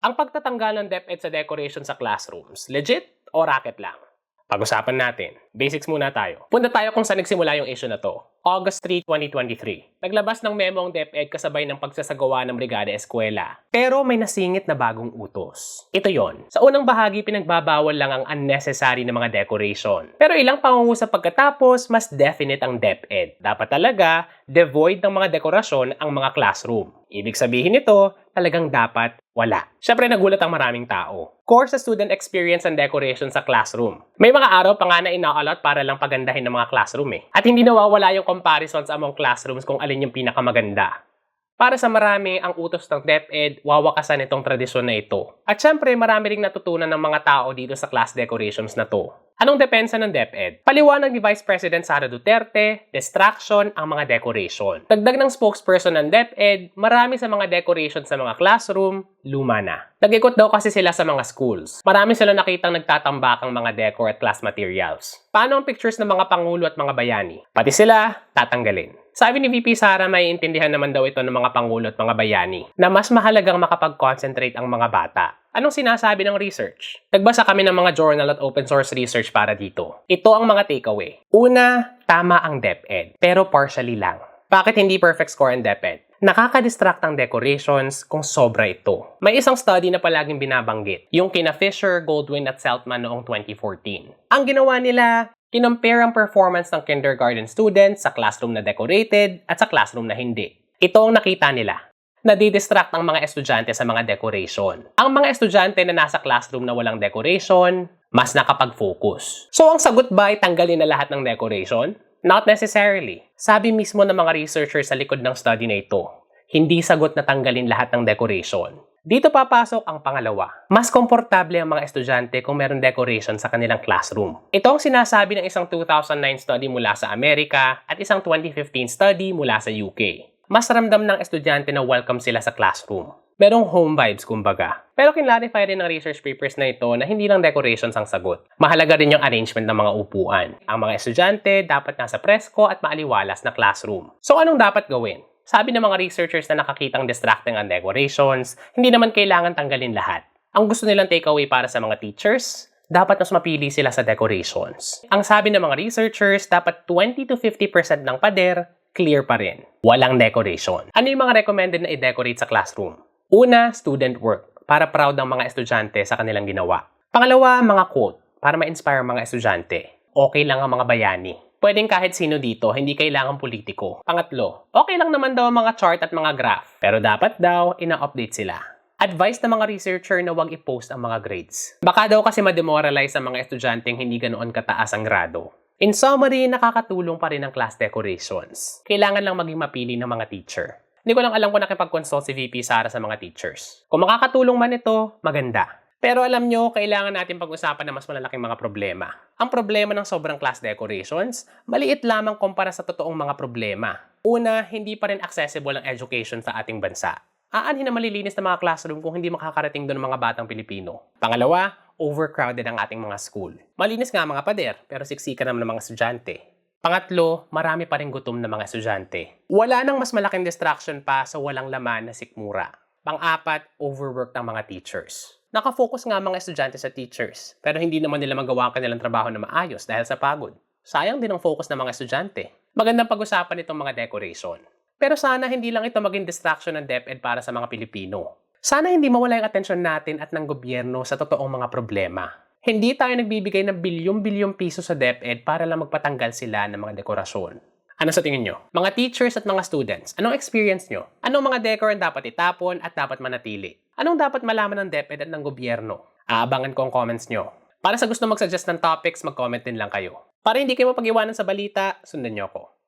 Ang pagtatanggal ng DepEd sa decoration sa classrooms, legit o racket lang? Pag-usapan natin. Basics muna tayo. Punta tayo kung saan nagsimula yung issue na to. August 3, 2023. Naglabas ng memo ang DepEd kasabay ng pagsasagawa ng Brigada Eskwela. Pero may nasingit na bagong utos. Ito yon. Sa unang bahagi, pinagbabawal lang ang unnecessary na mga decoration. Pero ilang pangungusap pagkatapos, mas definite ang DepEd. Dapat talaga, devoid ng mga dekorasyon ang mga classroom. Ibig sabihin nito, talagang dapat wala. Siyempre nagulat ang maraming tao. Core sa student experience and decoration sa classroom. May mga araw pa nga na ina-allot para lang pagandahin ng mga classroom eh. At hindi nawawala yung comparisons among classrooms kung alin yung pinakamaganda. Para sa marami, ang utos ng DepEd, wawakasan itong tradisyon na ito. At syempre, marami ring natutunan ng mga tao dito sa class decorations na to. Anong depensa ng DepEd? Paliwanag ni Vice President Sara Duterte, distraction ang mga decoration. Dagdag ng spokesperson ng DepEd, marami sa mga decoration sa mga classroom, luma na. Nag-ikot daw kasi sila sa mga schools. Marami sila nakitang nagtatambakang mga decor at class materials. Paano ang pictures ng mga pangulo at mga bayani? Pati sila, tatanggalin. Sabi ni VP Sara, may intindihan naman daw ito ng mga pangulo at mga bayani na mas mahalagang makapag-concentrate ang mga bata. Anong sinasabi ng research? Nagbasa kami ng mga journal at open source research para dito. Ito ang mga takeaway. Una, tama ang DepEd, pero partially lang. Bakit hindi perfect score ang DepEd? Nakaka-distract ang decorations kung sobra ito. May isang study na palaging binabanggit, yung kina Fisher, Goldwyn at Seltman noong 2014. Ang ginawa nila, kinompare ang performance ng kindergarten students sa classroom na decorated at sa classroom na hindi. Ito ang nakita nila. Nadidistract ang mga estudyante sa mga decoration. Ang mga estudyante na nasa classroom na walang decoration, mas nakapag-focus. So ang sagot ba ay tanggalin na lahat ng decoration? Not necessarily. Sabi mismo ng mga researchers sa likod ng study na ito, hindi sagot na tanggalin lahat ng decoration. Dito papasok ang pangalawa. Mas komportable ang mga estudyante kung meron decoration sa kanilang classroom. Ito ang sinasabi ng isang 2009 study mula sa Amerika at isang 2015 study mula sa UK. Mas ramdam ng estudyante na welcome sila sa classroom. Merong home vibes kumbaga. Pero kinlarify rin ng research papers na ito na hindi lang decorations ang sagot. Mahalaga rin yung arrangement ng mga upuan. Ang mga estudyante dapat nasa presko at maaliwalas na classroom. So anong dapat gawin? Sabi ng mga researchers na nakakitang distracting ang decorations, hindi naman kailangan tanggalin lahat. Ang gusto nilang takeaway para sa mga teachers, dapat mas mapili sila sa decorations. Ang sabi ng mga researchers, dapat 20 to 50% ng pader clear pa rin. Walang decoration. Ano yung mga recommended na i-decorate sa classroom? Una, student work, para proud ang mga estudyante sa kanilang ginawa. Pangalawa, mga quote, para ma-inspire mga estudyante. Okay lang ang mga bayani. Pwedeng kahit sino dito, hindi kailangan politiko. Pangatlo, okay lang naman daw ang mga chart at mga graph. Pero dapat daw, ina-update sila. Advice ng mga researcher na huwag i-post ang mga grades. Baka daw kasi ma-demoralize ang mga estudyanteng hindi ganoon kataas ang grado. In summary, nakakatulong pa rin ang class decorations. Kailangan lang maging mapili ng mga teacher. Hindi ko lang alam kung nakipag-consult si VP Sara sa mga teachers. Kung makakatulong man ito, maganda. Pero alam nyo, kailangan natin pag-usapan ng mas malalaking mga problema. Ang problema ng sobrang class decorations, maliit lamang kumpara sa totoong mga problema. Una, hindi pa rin accessible ang education sa ating bansa. Aanhin na malilinis na mga classroom kung hindi makakarating doon ng mga batang Pilipino. Pangalawa, overcrowded ang ating mga school. Malinis nga mga pader, pero siksikan naman ng mga estudyante. Pangatlo, marami pa rin gutom na mga estudyante. Wala nang mas malaking distraction pa sa walang laman na sikmura. Pang-apat, overworked ang mga teachers. Nakafocus nga mga estudyante sa teachers, pero hindi naman nila magawa ang kanilang trabaho na maayos dahil sa pagod. Sayang din ang focus ng mga estudyante. Magandang pag-usapan itong mga decoration. Pero sana hindi lang ito maging distraction ng DepEd para sa mga Pilipino. Sana hindi mawala yung atensyon natin at ng gobyerno sa totoong mga problema. Hindi tayo nagbibigay ng bilyong-bilyong piso sa DepEd para lang magpatanggal sila ng mga dekorasyon. Ano sa tingin nyo? Mga teachers at mga students, anong experience nyo? Anong mga decor ang dapat itapon at dapat manatili? Anong dapat malaman ng DepEd at ng gobyerno? Aabangan ko ang comments nyo. Para sa gusto mag-suggest ng topics, mag-comment din lang kayo. Para hindi kayo mapag-iwanan sa balita, sundan nyo ako.